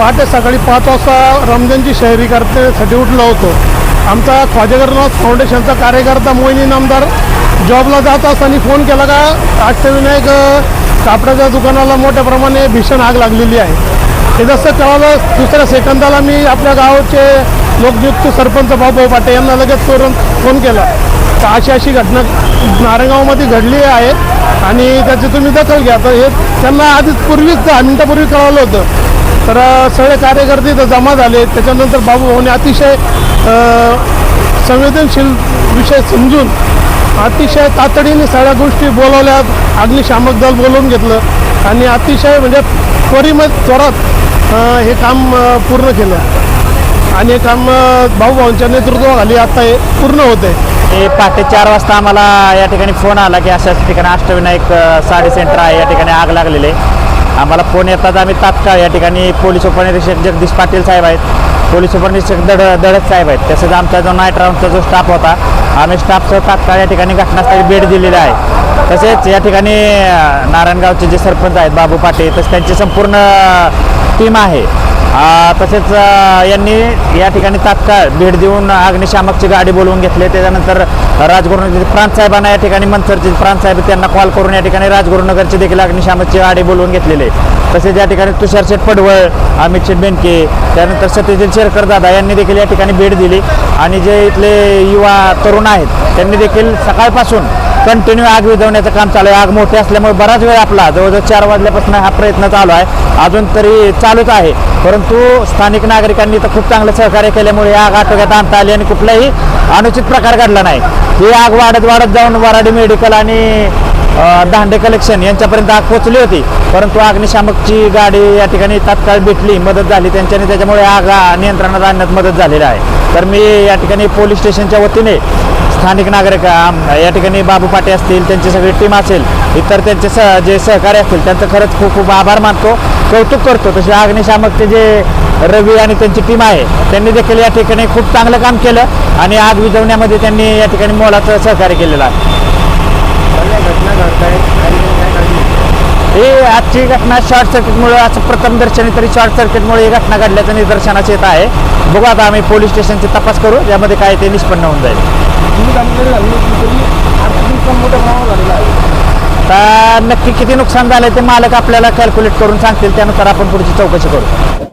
पहाटे सकाळी पाच वाजता रमजानची शहरी करण्यासाठी उठलो होतो. आमचा ख्वाजेगरनाथ फाउंडेशनचा कार्यकर्ता मोहिनी नामदार जॉबला जात असताना फोन केला का अष्टविनायक कापडाच्या दुकानाला मोठ्या प्रमाणे भीषण आग लागलेली आहे. हे जसं कळालं दुसऱ्या सेकंदाला मी आपल्या गावाचे लोकनियुक्त सरपंच भाऊ पाटे यांना लगेच करून फोन केला. तर अशी अशी घटना नारायणगावमध्ये घडली आहे आणि त्याची तुम्ही दखल घ्या. तर हे त्यांना आधीच पूर्वीच दहा मिनटापूर्वी कळवलं होतं. तर सगळे कार्यकर्ते इथं जमा झाले. त्याच्यानंतर बाबू भाऊने अतिशय संवेदनशील विषय समजून अतिशय तातडीने सगळ्या गोष्टी बोलवल्या. अग्निशामक दल बोलवून घेतलं आणि अतिशय म्हणजे त्वरित त्वरात हे काम पूर्ण केलं. आणि हे काम भाऊभाऊंच्या नेतृत्वाखाली आता हे पूर्ण होते हे पहाटे चार वाजता आम्हाला या ठिकाणी फोन आला की अशाच ठिकाणी अष्टविनायक साडी सेंटर आहे. या ठिकाणी आग लागलेली आहे. आम्हाला फोन येतात आम्ही तात्काळ या ठिकाणी पोलीस उपनिरीक्षक जगदीश पाटील साहेब आहेत. पोलीस उपनिरीक्षक दड दडत साहेब आहेत. तसेच आमचा जो नाईट राऊंडचा जो स्टाफ होता आम्ही स्टाफसह तात्काळ या ठिकाणी घटनास्थळी भेट दिलेली आहे. तसेच या ठिकाणी नारायणगावचे जे सरपंच आहेत बाबू पाटील तसेच त्यांची संपूर्ण टीम आहे. तसेच यांनी या ठिकाणी तात्काळ भेट देऊन अग्निशामकची गाडी बोलवून घेतली. त्याच्यानंतर राजगुरुनगर प्रांत साहेबांना या ठिकाणी मंथरचे प्रांतसाहेब त्यांना कॉल करून या ठिकाणी राजगुरुनगरची देखील अग्निशामकची गाडी बोलवून घेतलेली तसेच या ठिकाणी तुषार शेठ पडवळ अमित शेठ बेनके त्यानंतर सत्यजित शेरकर दादा यांनी देखील या ठिकाणी भेट दिली. आणि जे इथले युवा तरुण आहेत त्यांनी देखील सकाळपासून कंटिन्यू आग विझवण्याचं काम चालू आहे. आग मोठी असल्यामुळे बराच वेळ आपला जवळजवळ चार वाजल्यापासून हा प्रयत्न चालू आहे. अजून तरी चालूच आहे. परंतु स्थानिक नागरिकांनी तर खूप चांगलं सहकार्य केल्यामुळे आग आटोक्यात आणता आली आणि कुठलाही अनुचित प्रकार घडला नाही. ही आग वाढत वाढत जाऊन वराडी मेडिकल आणि दांडे कलेक्शन यांच्यापर्यंत आग पोचली होती. परंतु अग्निशामकची गाडी या ठिकाणी तात्काळ भेटली मदत झाली त्यांच्याने त्याच्यामुळे आग नियंत्रणात आणण्यात मदत झालेली आहे. तर मी या ठिकाणी पोलीस स्टेशनच्या वतीने स्थानिक नागरिक आम- या ठिकाणी बाबू पाटे असतील त्यांची सगळी टीम असेल इतर त्यांचे स जे सहकारी असतील त्यांचं खरंच खूप खूप आभार मानतो कौतुक करतो. तसे अग्निशामकचे जे रवी आणि त्यांची टीम आहे त्यांनी देखील या ठिकाणी खूप चांगलं काम केलं आणि आग विझवण्यामध्ये त्यांनी या ठिकाणी मोलाचं सहकार्य केलेलं आहे. ही आजची घटना शॉर्ट सर्किटमुळे असं प्रथम दर्शनी तरी शॉर्ट सर्किटमुळे ही घटना घडल्याचं निदर्शनास येत आहे. बघू आता आम्ही पोलीस स्टेशनची तपास करू यामध्ये काय ते निष्पन्न होऊन जाईल. आता नक्की किती नुकसान झालं ते मालक आपल्याला कॅल्क्युलेट करून सांगतील त्यानुसार आपण पुढची चौकशी करू.